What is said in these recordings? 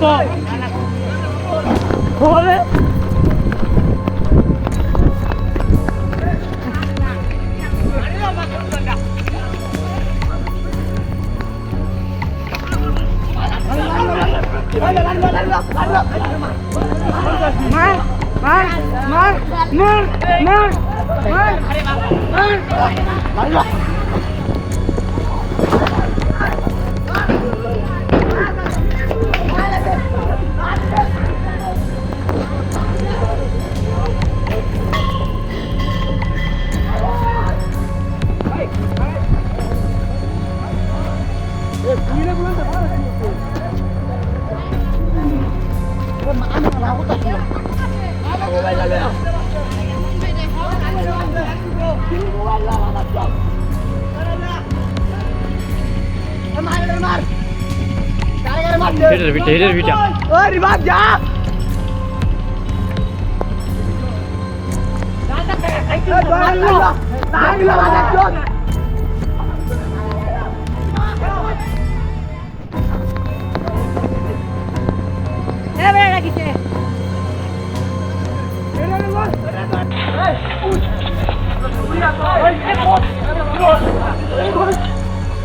po. Hore. Mar, mar, mar, mar, mar, mar, mar, mar, mar, mar, হেডের ভিটা হেডের ভিটা ওই রিবাব যা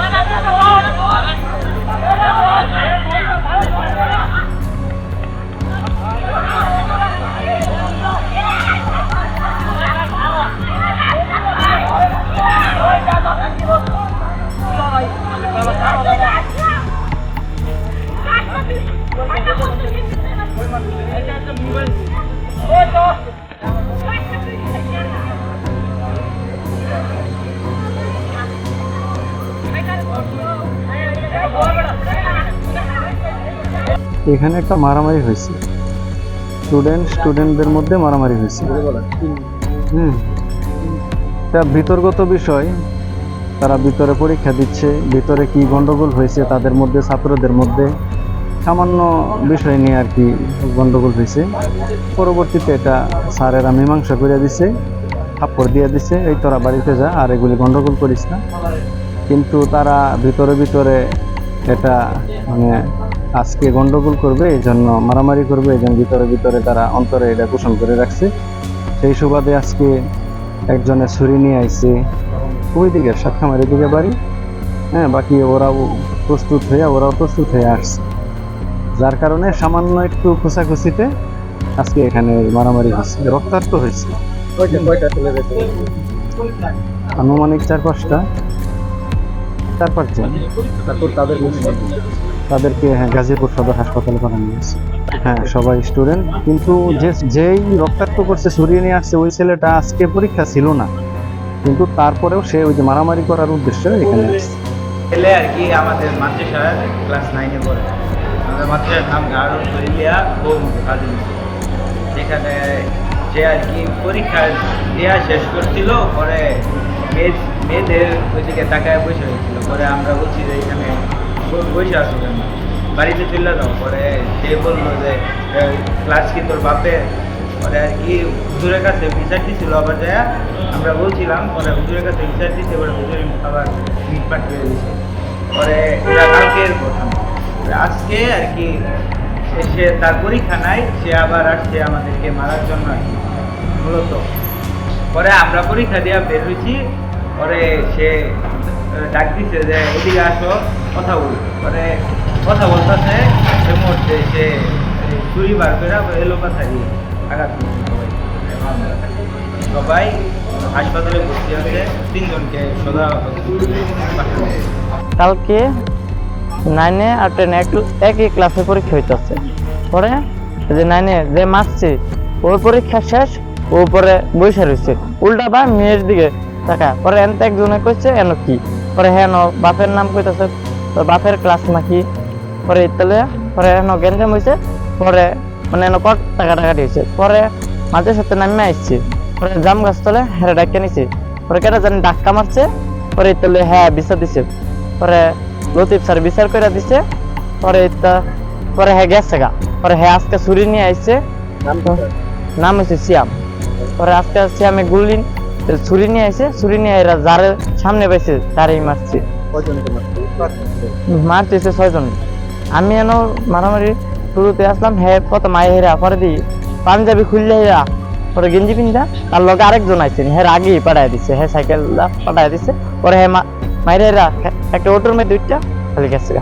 ولا تتواصلوا এখানে একটা মারামারি হয়েছে। স্টুডেন্ট স্টুডেন্টদের মধ্যে মারামারি হয়েছে। হুম। এটা বিতর্কত বিষয়, তারা ভিতরে পরীক্ষা দিচ্ছে, ভিতরে কি গন্ডগোল হয়েছে তাদের মধ্যে, ছাত্রদের মধ্যে। সামান্য বিষয় নিয়ে আর কি গন্ডগোল হয়েছে। পরবর্তীতে এটা স্যারেরা মীমাংসা করে দিছে, থাপ্পড় দিয়ে দিছে, এই তোরা বাড়িতে যা, আর এগুলি গন্ডগোল করিস না। কিন্তু তারা ভিতরে ভিতরে এটা মানে আজকে গন্ডগোল করবে এই জন্য মারামারি করবে এই জন্য ভিতরে ভিতরে তারা অন্তরে এটা পোষণ করে রাখছে। সেই সুবাদে আজকে একজনের ছুরি নিয়ে আইছে। ওই দিকে সাক্ষামারি দিকে বাড়ি। হ্যাঁ বাকি ওরাও প্রস্তুত হয়ে ওরাও প্রস্তুত হয়ে আসছে। যার কারণে সামান্য একটু খোঁচাখুচিতে আজকে এখানে মারামারি হয়েছে রক্তাক্ত হয়েছে। আনুমানিক চার পাঁচটা চার পাঁচজন। তারপর তাদের তাদেরকে হ্যাঁ গাজীপুর সদর হাসপাতালে পাঠানো হয়েছে। হ্যাঁ সবাই স্টুডেন্ট কিন্তু যে, যেই রক্তাক্ত করছে, সরিয়ে নিয়ে আসছে, ওই ছেলেটা আজকে পরীক্ষা ছিল না। কিন্তু তারপরেও সে ওই যে মারামারি করার উদ্দেশ্যে এখানে আসছে। ছেলে আর কি আমাদের মাতৃশালার ক্লাস নাইনে পড়ে আমাদের মাতৃশালার নাম গারুন শরীলিয়া হোম কাজিন সেখানে সে আর কি পরীক্ষা দেওয়া শেষ করছিল, পরে মেয়ে মেয়েদের ওইদিকে তাকায় বসে হয়েছিল পরে আমরা বলছি যে এখানে বসে আসো কেন? বাড়িতে চলে যাও, পরে সে বলল যে ক্লাস কি তোর বাপে পরে আর কি, হুজুরের কাছে বিচার দিছিল, আবার যায় আমরা বলছিলাম, পরে হুজুরের কাছে বিচার দিতে পরে হুজুর আবার মিট পাঠিয়ে দিয়েছে পরে এটা কালকের কথা। আজকে আর কি সে- তার পরীক্ষা নাই, সে আবার আসছে আমাদেরকে মারার জন্য আর কি, মূলত। পরে আমরা পরীক্ষা দেওয়া বের হয়েছি পরে সে ডাক দিছে যে, এদিকে আসো। কথা পরে কথা বলতেছে সে সে ছুরি বার করে আঘাত সবাই। হাসপাতালে ভর্তি তিনজনকে কালকে নাইনে আর টেনে একটু একই ক্লাসে পরীক্ষা হইতেছে। পরে যে নাইনে যে মারছে, ওর পরীক্ষা শেষ, ও পরে বৈশা রয়েছে উল্টা বা মেয়ের দিকে টাকা পরে এনতে একজনে কইছে, এন কি? পরে হেন বাপের নাম কইতাছে তোর বাপের ক্লাস নাকি পরে ইতালে পরে হেন গেঞ্জাম হয়েছে পরে মানে এন কট টাকা টাকা দিয়েছে। পরে মাঝে সাথে নামে আসছে পরে জাম গাছ তলে হেরে ডাকে নিছে। পরে কেটা জানি ডাক্কা মারছে পরে ইতালে হ্যাঁ বিচার দিছে। পরে লতিফ স্যার বিচার করে দিছে পরে ইতা পরে হ্যাঁ গেছে গা। পরে হ্যাঁ আজকে ছুরি নিয়ে আইছে নাম হচ্ছে সিয়াম। পরে আজকে সিয়ামে গুলিন ছুরি নিয়ে আইছে ছুরি নিয়ে এরা যারে সামনে পাইছে তারই মারছে। মারতেছে ছয়জন। আমি এন মারামারি শুরুতে আসলাম, হে কত আই হেরা, পরে দি পাঞ্জাবি খুললে হেরা, পরে গেঞ্জি পিন্ধা, তার লগে আরেকজন আইছেন হে আগেই পাঠাই দিছে, হে সাইকেল পাঠাই দিছে, পরে হে মাইরে হেরা, একটা অটোর মধ্যে দুইটা খালি গেছে